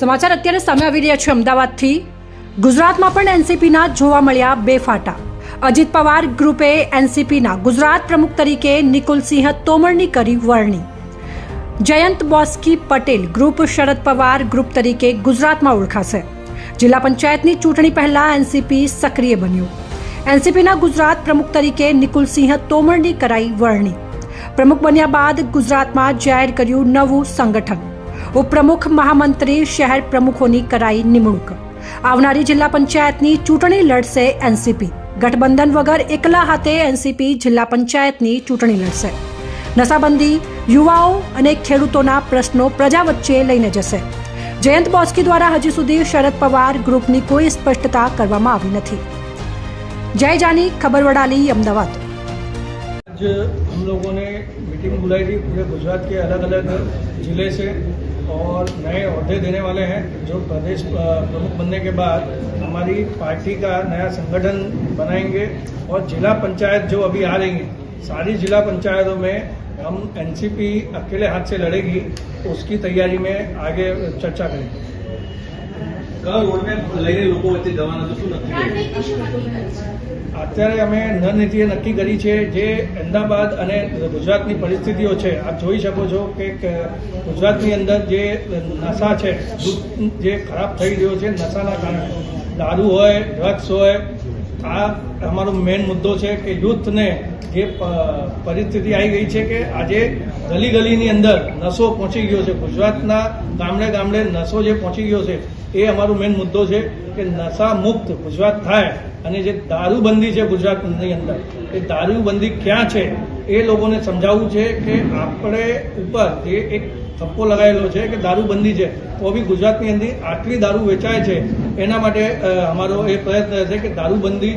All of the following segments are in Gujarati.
સમાચાર અત્યારે સામે આવી રહ્યા છે અમદાવાદથી. ગુજરાતમાં પણ એનસીપીના જોવા મળ્યા બે ફાટા અજીત પવાર ગ્રુપે એનસીપીના ગુજરાત પ્રમુખ તરીકે નિકુલસિંહ તોમરની કરી વરણી. જયંત બોસ્કી પટેલ ગ્રુપ શરદ પવાર ગ્રુપ તરીકે ગુજરાતમાં ઓળખાશે. જિલ્લા પંચાયતની ચૂંટણી પહેલા એનસીપી સક્રિય બન્યું. એનસીપીના ગુજરાત પ્રમુખ તરીકે નિકુલસિંહ તોમરની કરાઈ વરણી. પ્રમુખ બન્યા બાદ ગુજરાતમાં જાહેર કર્યું નવું સંગઠન. ઉપપ્રમુખ મહામંત્રી શહેર પ્રમુખોની કરાઈ નિમણૂક. આવનારી જિલ્લા પંચાયતની ચૂંટણી લડશે એનસીપી. ગઠબંધન વગર એકલા હાથે એનસીપી જિલ્લા પંચાયતની ચૂંટણી લડશે. નશાબંધી, યુવાઓ અને ખેડૂતોના પ્રશ્નો પ્રજા વચ્ચે લઈને જશે. જયંત બોસ્કી દ્વારા હજી સુધી શરદ પવાર ગ્રુપની કોઈ સ્પષ્ટતા કરવામાં આવી નથી જય જાની ખબર વડાલી અમદાવાદ आज हम लोगों ने मीटिंग बुलाई थी पूरे गुजरात के अलग अलग ज़िले से और नए अहदे देने वाले हैं जो प्रदेश अ, प्रमुख बनने के बाद हमारी पार्टी का नया संगठन बनाएंगे और जिला पंचायत जो अभी आ रही है सारी जिला पंचायतों में हम एनसीपी अकेले हाथ से लड़ेगी उसकी तैयारी में आगे चर्चा करेंगे કયો રોડમેપ લઈને લોકો વચ્ચે જવાના તો શું નક્કી કર્યું? અત્યારે અમે રણનીતિએ નક્કી કરી છે જે અમદાવાદ અને ગુજરાતની પરિસ્થિતિઓ છે આપ જોઈ શકો છો કે ક- ગુજરાતની અંદર જે નશા છે દૂધ જે ખરાબ થઈ રહ્યો છે નશાના કારણે દારૂ હોય ડ્રગ્સ હોય આ અમારો મેઇન મુદ્દો છે કે યુથને જે પરિસ્થિતિ આવી ગઈ છે કે આજે ગલી ગલીની અંદર નશો પહોંચી ગયો છે. ગુજરાતના ગામડે ગામડે નશો જે પહોંચી ગયો છે, એ અમારો મેઇન મુદ્દો છે કે નશા મુક્ત ગુજરાત થાય અને જે દારૂબંધી છે ગુજરાતની અંદર, એ દારૂબંધી ક્યાં છે, એ લોકોને સમજાવવું છે કે આપણે ઉપર જે એક થપ્પો લગાવેલો છે કે દારૂબંધી છે, તો બી ગુજરાતની અંદર આટલી દારૂ વેચાય છે, એના માટે અમારો એ પ્રયત્ન છે કે દારૂબંધી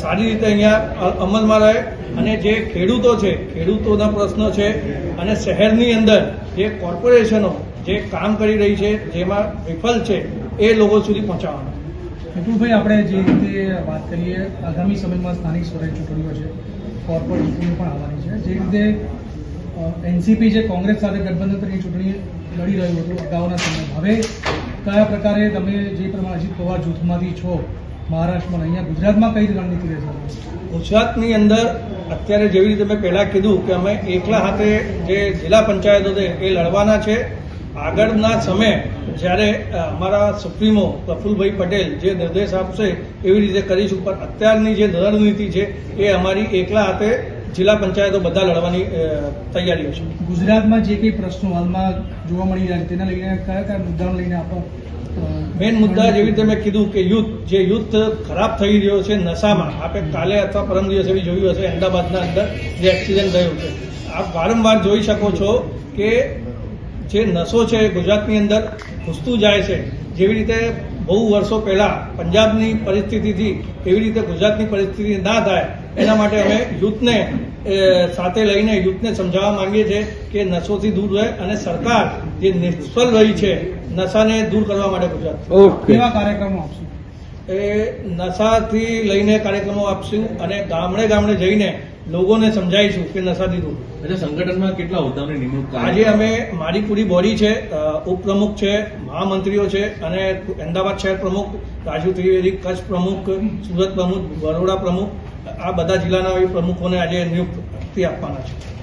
સારી રીતે અહીંયા અમલમાં રહે અને જે ખેડૂતો છે, ખેડૂતોના પ્રશ્નો છે અને શહેરની અંદર જે કોર્પોરેશનો જે કામ કરી રહી છે, જેમાં વિફલ છે, એ લોકો સુધી પહોંચાડવાનું. વિપુલભાઈ આપણે જે રીતે વાત કરીએ, આગામી સમયમાં સ્થાનિક સ્વરાજ ચૂંટણીઓ છે કોર્પોરેટ ચૂંટણીઓ પણ આવવાની છે, જે રીતે એનસીપી જે કોંગ્રેસ સાથે ગઠબંધન તરીકે ચૂંટણી લડી રહ્યું હતું અગાઉના સમયમાં. હવે કયા પ્રકારે તમે જે પ્રમાણે અજીત પવાર જૂથમાંથી છો, મહારાષ્ટ્રમાં અહીંયા ગુજરાતમાં કઈ રણનીતિ રહેશે? ગુજરાતની અંદર અત્યારે જેવી રીતે મેં પહેલાં કીધું કે અમે એકલા હાથે જે જિલ્લા પંચાયતો છે એ લડવાના છે. આગળના સમય જ્યારે અમારા સુપ્રીમો પ્રફુલભાઈ પટેલ જે નિર્દેશ આપશે એવી રીતે કરીશું પણ અત્યારની જે રણનીતિ છે એ અમારી એકલા હાથે જિલ્લા પંચાયતો બધા લડવાની તૈયારીઓ છે. ગુજરાતમાં જે કંઈ પ્રશ્નો હાલમાં જોવા મળી રહ્યા છે તેના લઈને કયા કયા મુદ્દાઓને લઈને આપણો મેઇન મુદ્દા જેવી રીતે મેં કીધું કે યુથ જે યુથ ખરાબ થઈ રહ્યો છે નશામાં આપણે કાલે અથવા પરમ દિવસે બી જોયું હશે અમદાવાદના અંદર જે એક્સિડન્ટ થયું છે. આપ વારંવાર જોઈ શકો છો કે જે નશો છે ગુજરાતની અંદર ઘૂસતું જાય છે. જેવી રીતે બહુ વર્ષો પહેલાં પંજાબની પરિસ્થિતિથી એવી રીતે ગુજરાતની પરિસ્થિતિ ના થાય એના માટે અમે યુથને સાથે લઈને યુથને સમજાવવા માંગીએ છીએ કે નશોથી દૂર રહે અને સરકાર જે નિષ્ફળ રહી છે નશાને દૂર કરવા માટે ગુજરાત કેવા કાર્યક્રમો આપશું? એ નશાથી લઈને કાર્યક્રમો આપશું અને ગામડે ગામડે જઈને લોકોને સમજાવીશું કે નશાથી દૂર એટલે સંગઠનમાં કેટલા હોદ્દાની નિમણૂક આજે અમે મારી પૂરી બોડી છે ઉપપ્રમુખ છે મહામંત્રીઓ છે અને અમદાવાદ શહેર પ્રમુખ રાજુ ત્રિવેદી કચ્છ પ્રમુખ સુરત પ્રમુખ બરોડા પ્રમુખ આ બધા જિલ્લાના પ્રમુખોને આજે નિયુક્તિ આપવાના છે.